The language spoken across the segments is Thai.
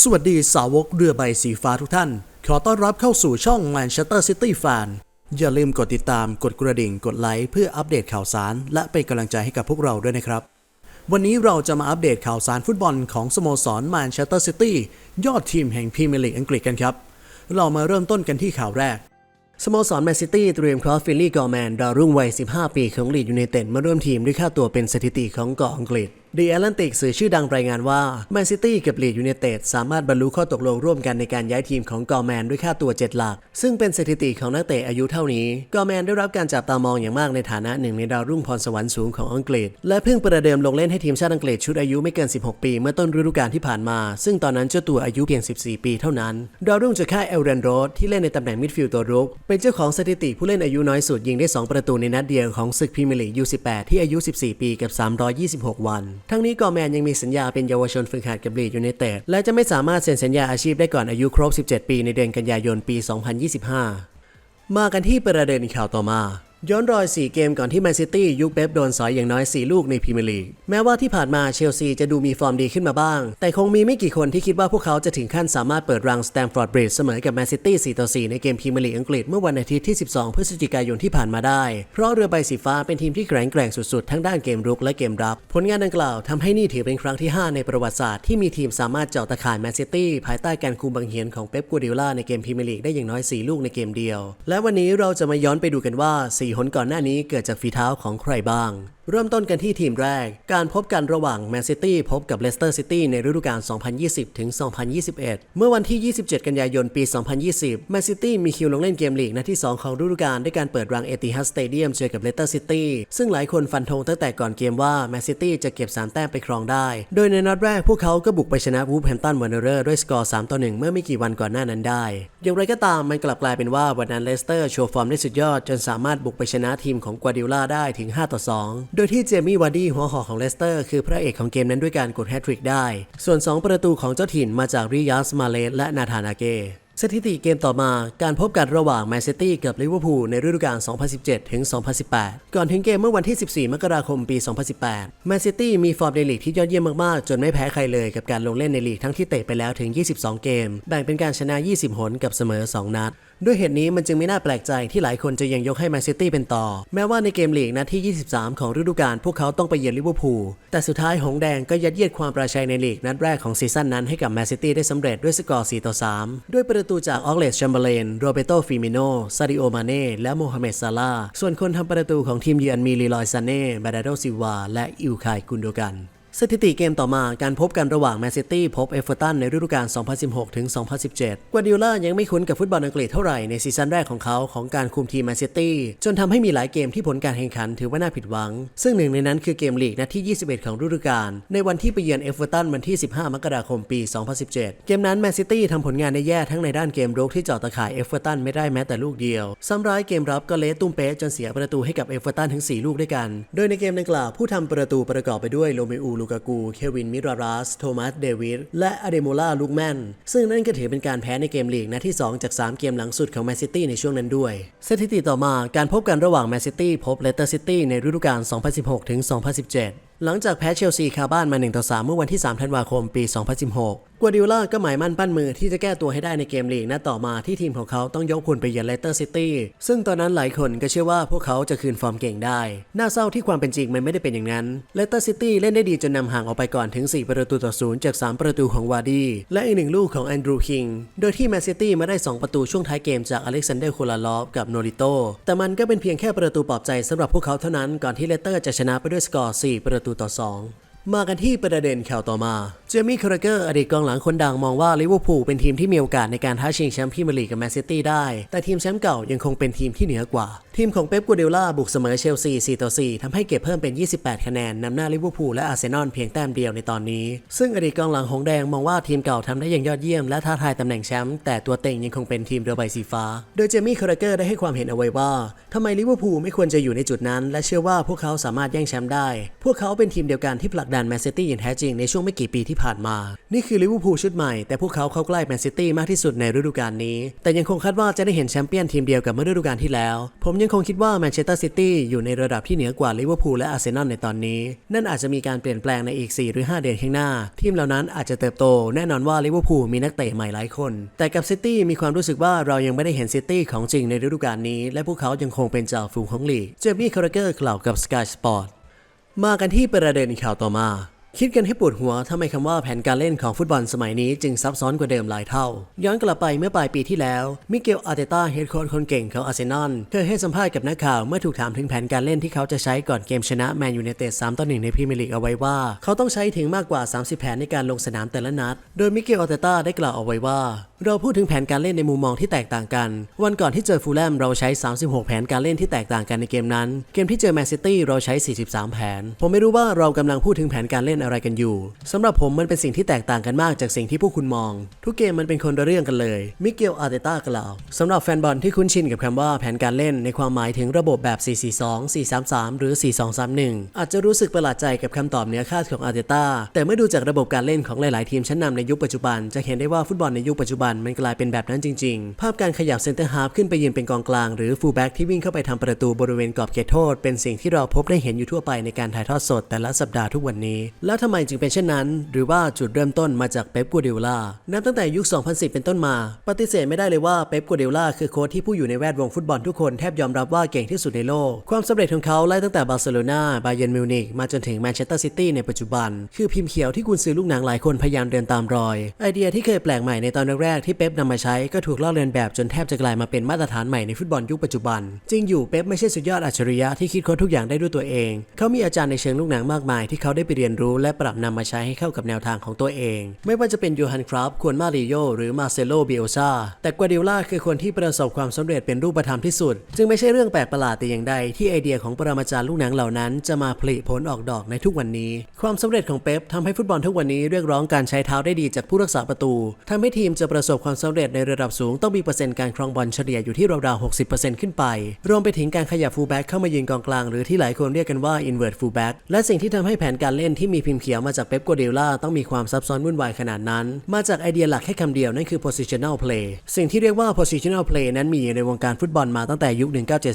สวัสดีสาวกเรือใบสีฟ้าทุกท่าน ขอต้อนรับเข้าสู่ช่อง Manchester City Fan อย่าลืมกดติดตามกดกระดิ่งกดไลค์เพื่ออัปเดตข่าวสาร และเป็นกำลังใจให้กับพวกเราด้วยนะครับ วันนี้เราจะมาอัปเดตข่าวสารฟุตบอลของสโมสร Manchester City ยอดทีมแห่งพรีเมียร์ลีกอังกฤษกันครับ เรามาเริ่มต้นกันที่ข่าวแรกสโมสรแมนซิตี้เตรียมครอสฟิลลี่กอร์แมนดาวรุ่งวัย 15 ปีของลีดยูไนเต็ดมาร่วมทีมด้วยค่าตัวเป็นสถิติของเกาะอังกฤษ The Atlantic สื่อชื่อดังรายงานว่าแมนซิตี้กับลีดยูไนเต็ดสามารถบรรลุข้อตกลงร่วมกันในการย้ายทีมของกอร์แมนด้วยค่าตัว 7 หลัก ซึ่งเป็นสถิติของนักเตะอายุเท่านี้ กอร์แมนได้รับการจับตามองอย่างมากในฐานะหนึ่งในดาวรุ่งพรสวรรค์สูงของอังกฤษ และเพิ่งประเดิมลงเล่นให้ทีมชาติอังกฤษชุดอายุไม่เกิน 16 ปีเมื่อต้นฤดูกาลที่ผ่านมา ซึ่งตอนนั้นเจ้าตัวอายุเพียง 14 ปีเท่านั้น ดาวรุ่งจากค่ายเอลเรนโรดที่เล่นในตำแหน่งมิดฟิลด์ตัวรุก เป็นเจ้าของสถิติผู้เล่นอายุน้อยสุดยิงได้ 2 ประตูในนัดเดียวของศึกพรีเมียร์ลีก U18 ที่อายุ 14 ปีกับ 326 วันทั้งนี้กอร์แมนยังมีสัญญาเป็นเยาวชนฝึกหัดกับลีดยูไนเต็ดและจะไม่สามารถเซ็นสัญญาอาชีพได้ก่อนอายุครบ 17 ปีในเดือนกันยายนปี 2025 มากันที่ประเด็นข่าวต่อมา ย้อนรอย 4 เกมก่อนที่แมนซิตี้ยุคเป๊ปโดนสอยอย่างน้อย 4 ลูกในพรีเมียร์ลีก แม้ว่าที่ผ่านมาเชลซีจะดูมีฟอร์มดีขึ้นมาบ้าง แต่คงมีไม่กี่คนที่คิดว่าพวกเขาจะถึงขั้นสามารถเปิดรังสแตมฟอร์ดบริดจ์เสมอกับแมนซิตี้ 4 ต่อ 4 ในเกมพรีเมียร์ลีกอังกฤษเมื่อวันอาทิตย์ที่ 12 พฤศจิกายนที่ผ่านมาได้ เพราะเรือใบสีฟ้าเป็นทีมที่แข็งแกร่งสุดๆ ทั้งด้านเกมรุกและเกมรับ ผลงานดังกล่าวทำให้นี่ถือเป็นครั้งที่ 5 ในประวัติศาสตร์ที่มีทีมสามารถเจาะตะข่ายแมนซิตี้ภายใต้การคุมบังเหียนของเป๊ปกัวดียล่าในเกมพรีเมียร์ลีกได้อย่างน้อย 4 ลูกในเกมเดียว และวันนี้เราจะมาย้อนไปดูกันว่า4หนก่อนหน้านี้เกิดจากฝีเท้าของใครบ้าง เริ่มต้นกันที่ทีมแรก การพบกันระหว่างแมนซิตี้พบกับเลสเตอร์ซิตี้ในฤดูกาล 2020 ถึง 2021 เมื่อวันที่ 27 กันยายน ปี 2020 แมนซิตี้มีคิวลงเล่นเกมลีกนัดที่ 2 ของฤดูกาลด้วยการเปิดรังเอติฮัดสเตเดียมเจอกับเลสเตอร์ซิตี้ ซึ่งหลายคนฟันธงตั้งแต่ก่อนเกมว่าแมนซิตี้จะเก็บ 3 แต้มไปครองได้ โดยในนัดแรกพวกเขาก็บุกไปชนะวูฟแฮมตันวันเนอร์ด้วยสกอร์ 3 ต่อ 1 เมื่อไม่กี่วันก่อนหน้านั้นได้ อย่างไรก็ตามมันกลับกลายเป็นว่าวันนั้นเลสเตอร์โชว์ฟอร์มได้สุดยอดจนสามารถบุกไปชนะทีมของกัวดิโอลาได้ถึง 5 ต่อ 2 โดยที่เจมี่วาร์ดี้หัวหอกของเลสเตอร์ คือพระเอกของเกมนั้นด้วยการกดแฮตทริกได้ ส่วน 2 ประตูของเจ้าถิ่นมาจากริยัสมาเลสและนาธานาเกสถิติเกมต่อมาการพบกันระหว่างแมนซิตี้กับลิเวอร์พูลในฤดูกาล 2017 ถึง 2018 ก่อนถึงเกมเมื่อวันที่ 14 มกราคมปี 2018 แมนซิตี้มีฟอร์มในลีกที่ยอดเยี่ยมมาก ๆ จนไม่แพ้ใครเลยกับการลงเล่นในลีกทั้งที่เตะไปแล้วถึง 22 เกม แบ่งเป็นการชนะ 20 หนกับเสมอ 2 นัด ด้วยเหตุนี้มันจึงไม่น่าแปลกใจที่หลายคนจะยังยกให้แมนซิตี้เป็นต่อ แม้ว่าในเกมลีกนัดที่ 23 ของฤดูกาลพวกเขาต้องไปเยือนลิเวอร์พูล แต่สุดท้ายหงแดงก็ยัดเยียดความประชัยในลีกนัดแรกของซีซั่นนั้นให้กับแมนซิตี้ได้สำเร็จด้วยสกอร์ 4 ต่อ 3 ด้วยประตูจากออกเลสแชมเบอร์เลนโรเบโตฟิมิโนซาดิโอ มาเน่ และโมฮัมเหม็ด ซาลาส่วนคนทำประตูของทีมเยือนมีลีลอยซาเน่บาดาโดซิวาและอิวคายกุนโดกัน สถิติเกมต่อมาการพบกันระหว่างแมนซิตี้พบเอฟเวอร์ตันในฤดูกาล 2016 ถึง 2017กัวดิโอล่ายังไม่คุ้นกับฟุตบอลอังกฤษเท่าไหร่ในซีซั่นแรกของเขาของการคุมทีมแมนซิตี้จนทำให้มีหลายเกมที่ผลการแข่งขันถือว่าน่าผิดหวัง ซึ่งหนึ่งในนั้นคือเกมลีกนัดที่ 21 ของฤดูกาลในวันที่ไปเยือนเอฟเวอร์ตันวันที่ 15 มกราคม ปี 2017 เกมนั้นแมนซิตี้ทำผลงานได้แย่ทั้งในด้านเกมรุกที่เจาะตะข่ายเอฟเวอร์ตันไม่ได้แม้แต่ลูกเดียวซ้ำร้ายเกมรับก็เละตุ้มเป๊ะจนเสียประตูให้กับเอฟเวอร์ตันถึง 4 ลูกด้วยกัน โดยในเกมดังกล่าวผู้ทำประตูประกอบไปด้วยโรเมอูลูกากู เควิน มิรารัส โทมัส เดวิด และอเดโมล่า ลูกแมน ซึ่งนั่นก็ถือเป็นการแพ้ในเกมลีกนัดที่ 2 จาก 3 เกมหลังสุดของแมนซิตี้ในช่วงนั้นด้วย สถิติต่อมาการพบกันระหว่างแมนซิตี้พบเลสเตอร์ซิตี้ในฤดูกาล 2016 ถึง 2017 หลังจากแพ้เชลซีคาบ้านมา 1 ต่อ 3 เมื่อวันที่ 3 ธันวาคม ปี 2016 กัวดิล่าก็หมายมั่นปั้นมือที่จะแก้ตัวให้ได้ในเกมลีกนัดต่อมาที่ทีมของเขาต้องยกพลไปเยือนเลสเตอร์ซิตี้ซึ่งตอนนั้นหลายคนก็เชื่อว่าพวกเขาจะคืนฟอร์มเก่งได้ น่าเศร้าที่ความเป็นจริงมันไม่ได้เป็นอย่างนั้นเลสเตอร์ซิตี้เล่นได้ดีจนนำห่างออกไปก่อนถึง 4 ประตูต่อศูนย์จาก 3 ประตูของวารีและอีกหนึ่งลูกของแอนดรูคิงโดยที่แมนซิตี้มาได้ 2 ประตูช่วงท้ายเกมจากอเล็กซานเดอร์โคลาลอฟกับโนริโตแต่มันก็เป็นเพียงแค่ประตูปลอบใจสำหรับพวกเขาเท่านั้นก่อนที่เลสเตอร์จะชนะไปด้วยสกอร์4 ประตูต่อ 2 มากันที่ประเด็นข่าวต่อมา จมี่คาราเกอร์อดีตกองหลังคนดังมองว่าลิเวอร์พูลเป็นทีมที่มีโอกาสในการท้าชิงแชมป์พรีเมียร์ลีกกับแมนซิตี้ได้ แต่ทีมแชมป์เก่ายังคงเป็นทีมที่เหนือกว่า ทีมของเป๊ปกัวเดล่าบุกเสมอเชลซี 4 ต่อ 4 ทำให้เก็บเพิ่มเป็น 28 คะแนนนำหน้าลิเวอร์พูลและอาร์เซนอลเพียงแต้มเดียวในตอนนี้ ซึ่งอดีตกองหลังหงแดงมองว่าทีมเก่าทำได้อย่างยอดเยี่ยมและท้าทายตำแหน่งแชมป์แต่ตัวเต็งยังคงเป็นทีมเรือใบสีฟ้า โดยเจมี่คาราเกอร์ได้ให้ความเห็นเอาไว้ว่าทำไมลิเวอร์พูลไม่ควรจะอยู่ในจุดนั้น และเชื่อว่าพวกเขาสามารถแย่งแชมป์ได้ พวกเขาเป็นทีมเดียวกันที่ผลักดันแมนซิตี้อย่างแท้จริงในช่วงไม่กี่ปีที่ผ่านมา นี่คือลิเวอร์พูลชุดใหม่ แต่พวกเขาเข้าใกล้แมนซิตี้มากที่สุดในฤดูกาลนี้ แต่ยังคงคาดว่าจะได้เห็นแชมเปี้ยนทีมเดียวกับเมื่อฤดูกาลที่แล้ว ผมยังคงคิดว่าแมนเชสเตอร์ซิตี้อยู่ในระดับที่เหนือกว่าลิเวอร์พูลและอาร์เซนอลในตอนนี้ นั่นอาจจะมีการเปลี่ยนแปลงในอีก 4 หรือ 5 เดือนข้างหน้า ทีมเหล่านั้นอาจจะเติบโต แน่นอนว่าลิเวอร์พูลมีนักเตะใหม่หลายคน แต่กับซิตี้มีความรู้สึกว่าเรายังไม่ได้เห็นซิตี้ของจริงในฤดูกาลนี้ และพวกเขายังคงเป็นจ่าฝูงของลีกเจมี่คาร์เกอร์กล่าวกับ Sky Sport มากันที่ประเด็นข่าวต่อมา คิดกันให้ปวดหัวทำไมคำว่าแผนการเล่นของฟุตบอลสมัยนี้จึงซับซ้อนกว่าเดิมหลายเท่า ย้อนกลับไปเมื่อปลายปีที่แล้ว มิเกลอาร์เตต้าเฮดโค้ชคนเก่งของอาร์เซนอลเคยให้สัมภาษณ์กับนักข่าวเมื่อถูกถามถึงแผนการเล่นที่เขาจะใช้ก่อนเกมชนะแมนยูไนเต็ด3ต่อ1ในพรีเมียร์ลีกเอาไว้ว่า เขาต้องใช้ถึงมากกว่า 30 แผนในการลงสนามแต่ละนัด โดยมิเกลอาร์เตต้าได้กล่าวเอาไว้ว่า เราพูดถึงแผนการเล่นในมุมมองที่แตกต่างกัน วันก่อนที่เจอฟูลแลมเราใช้ 36 แผนการเล่นที่แตกต่างกันในเกมนั้น เกมที่เจอแมนซิตี้เราใช้ 43 แผน ผมไม่รู้ว่าเรากำลังพูดถึงแผนการเล่นอะไรกันอยู่สำหรับผมมันเป็นสิ่งที่แตกต่างกันมากจากสิ่งที่พวกคุณมอง ทุกเกมมันเป็นคนละเรื่องกันเลยมิเกลอาร์เตต้ากล่าวสำหรับแฟนบอลที่คุ้นชินกับคำว่าแผนการเล่นในความหมายถึงระบบแบบ 442 433 หรือ 4231 อาจจะรู้สึกประหลาดใจกับคำตอบเหนือคาดของอาร์เตต้าแต่เมื่อดูจากระบบการเล่นของหลาย ๆ ทีมชั้นนำในยุคปัจจุบัน จะเห็นได้ว่าฟุตบอลในยุคปัจจุบันมันกลายเป็นแบบนั้นจริง ๆ ภาพการขยับเซนเตอร์ฮาฟขึ้นไปยืนเป็นกองกลางหรือฟูลแบ็กที่วิ่งเข้าไปทำประตูบริเวณกรอบเขตโทษ เป็นสิ่งที่เราพบได้เห็นอยู่ทั่วไปในการถ่ายทอดสดแต่ละสัปดาห์ทุกวันนี้แล้วทำไมจึงเป็นเช่นนั้น หรือว่าจุดเริ่มต้นมาจากเป๊ปกัวเดโอลานับตั้งแต่ยุค 2010 เป็นต้นมา ปฏิเสธไม่ได้เลยว่าเป๊ปกัวเดโอลาคือโค้ชที่ผู้อยู่ในแวดวงฟุตบอลทุกคนแทบยอมรับว่าเก่งที่สุดในโลก ความสำเร็จของเขาไล่ตั้งแต่บาร์เซโลนาบาเยิร์นมิวนิกมาจนถึงแมนเชสเตอร์ซิตี้ในปัจจุบัน คือพิมพ์เขียวที่กุนซือลูกหนังหลายคนพยายามเดินตามรอย ไอเดียที่เคยแปลกใหม่ในตอนแรกที่เป๊ปนำมาใช้ก็ถูกลอกเลียนแบบจนแทบจะกลายมาเป็นมาตรฐานใหม่ในฟุตบอลยุคปัจจุบัน จริงอยู่เป๊ปไม่ใช่สุดยอดอัจฉริยะที่คิดค้นทุกอย่างได้ด้วยตัวเอง เขามีอาจารย์ในเชิงลูกหนังมากมายที่เขาได้ไปเรียนรู้และปรับนำมาใช้ให้เข้ากับแนวทางของตัวเอง ไม่ว่าจะเป็นโยฮันคราฟควนมาริโยหรือมาเซโลเบโอซาแต่กัวเดโอลาคือคนที่ประสบความสำเร็จเป็นรูปธรรมที่สุด จึงไม่ใช่เรื่องแปลกประหลาดแต่อย่างใดที่ไอเดียของปรมาจารย์ลูกหนังเหล่านั้นจะมาผลิผลออกดอกในทุกวันนี้ ความสำเร็จของเป๊ปทำให้ฟุตบอลทุกวันนี้เรียกร้องการใช้เท้าได้ดีจากผู้รักษาประตูทำให้ทีมจะประสบความสำเร็จในระดับสูงต้องมีเปอร์เซ็นต์การครองบอลเฉลี่ยอยู่ที่ราวๆ60%ขึ้นไป รวมไปถึงการขยับฟูลแบ็กเข้ามายืนกองกลางหรือที่หลายคนเรียกกันว่า invert full back และสิ่งที่ทำให้แผนการเล่นที่มีพิมพ์เขียวมาจากเป๊ปกัวเดโอลาต้องมีความซับซ้อนวุ่นวายขนาดนั้น มาจากไอเดียหลักแค่คำเดียวนั่นคือ positional play สิ่งที่เรียกว่า positional play นั้นมีอยู่ในวงการฟุตบอลมาตั้งแต่ยุค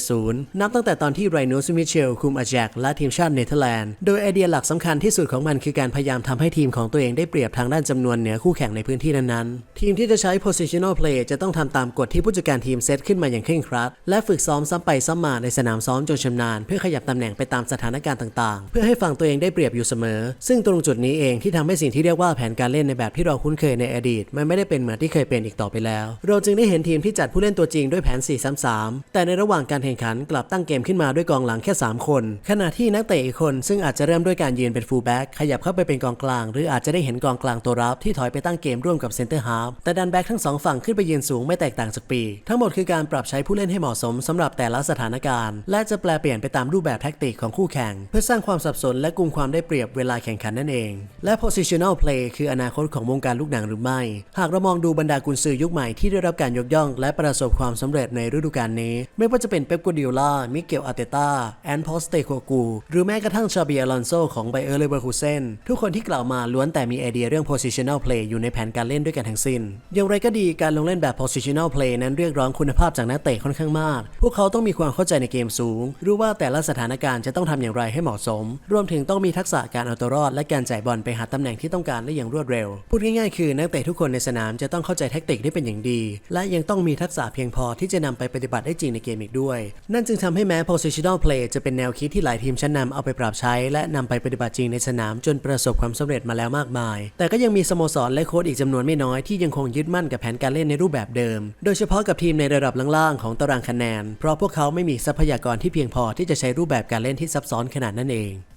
1970 นับตั้งแต่ตอนที่ไรโนสมิเชลคุมอาแจกและทีมชาติเนเธอร์แลนด์ โดยไอเดียหลักสำคัญที่สุดของมันคือการพยายามทำให้ทีมของตัวเองได้เปรียบทางด้านจำนวนเหนือคู่แข่งในพื้นที่นั้นๆ ทีมที่จะใช้ positional play จะต้องทำตามกฎที่ผู้จัดการทีมเซตขึ้นมาอย่างเคร่งครัด และฝึกซ้อมซ้ำไปซ้ำมาในสนามซ้อมจนชำนาญ เพื่อขยับตำแหน่งไปตามสถานการณ์ต่างๆ เพื่อให้ฝั่งตัวเองได้เปรียบอยู่เสมอซึ่งตรงจุดนี้เองที่ทำให้สิ่งที่เรียกว่าแผนการเล่นในแบบที่เราคุ้นเคยในอดีต มันไม่ได้เป็นเหมือนที่เคยเป็นอีกต่อไปแล้ว เราจึงได้เห็นทีมที่จัดผู้เล่นตัวจริงด้วยแผน 4-3-3 แต่ในระหว่างการแข่งขันกลับตั้งเกมขึ้นมาด้วยกองหลังแค่ 3 คน ขณะที่นักเตะอีกคนซึ่งอาจจะเริ่มด้วยการยืนเป็นฟูลแบ็กขยับเข้าไปเป็นกองกลาง หรืออาจจะได้เห็นกองกลางตัวรับที่ถอยไปตั้งเกมร่วมกับเซนเตอร์ฮาฟแต่ดันแบ็กทั้งสองฝั่งขึ้นไปยืนสูงไม่แตกต่างจากปี ทั้งหมดคือการปรับใช้ผู้เล่นให้เหมาะสมสำหรับแต่ละสถานการณ์ และจะแปลเปลี่ยนไปตามรูปแบบแท็กติกของคู่แข่ง เพื่อสร้างความสับสนและกุมความได้เปรียบเวลาแข่งขันนั่นเอง และ positional play คืออนาคตของวงการลูกหนังหรือไม่ หากเรามองดูบรรดากุนซือยุคใหม่ที่ได้รับการยกย่องและประสบความสำเร็จในฤดูกาลนี้ ไม่ว่าจะเป็นเป๊ปกัวดิโอลามิเกลอาร์เตต้าแอนพอสเตโคกูหรือแม้กระทั่งชาเบียอลอนโซของไบเออร์เลเวอร์คูเซนทุกคนที่กล่าวมาล้วนแต่มีไอเดียเรื่อง positional play อยู่ในแผนการเล่นด้วยกันทั้งสิ้น อย่างไรก็ดีการลงเล่นแบบ positional play นั้นเรียกร้องคุณภาพจากนักเตะค่อนข้างมาก พวกเขาต้องมีความเข้าใจในเกมสูง รู้ว่าแต่ละสถานการณ์จะต้องทำอย่างไรให้เหมาะสม รวมถึงต้องมีทักษะการเอาตัวรอดและการจ่ายบอลไปหาตำแหน่งที่ต้องการได้อย่างรวดเร็ว พูดง่ายๆคือนักเตะทุกคนในสนามจะต้องเข้าใจแท็กติกได้เป็นอย่างดี และยังต้องมีทักษะเพียงพอที่จะนำไปปฏิบัติได้จริงในเกมอีกด้วย นั่นจึงทำให้แม้ positional play จะเป็นแนวคิดที่หลายทีมชั้นนำเอาไปปรับใช้ และนำไปปฏิบัติจริงในสนามจนประสบความสำเร็จมาแล้วมากมาย แต่ก็ยังมีสโมสรและโค้ชอีกจำนวนไม่น้อยที่ยังคงยึดมั่นกับแผนการเล่นในรูปแบบเดิม โดยเฉพาะกับทีมในระดับล่างๆของตารางคะแนน เพราะพวกเขาไม่มีทรัพยากรที่เพียงพอที่จะใช้รูปแบบการเล่นที่ซับซ้อนขนาดนั้นเอง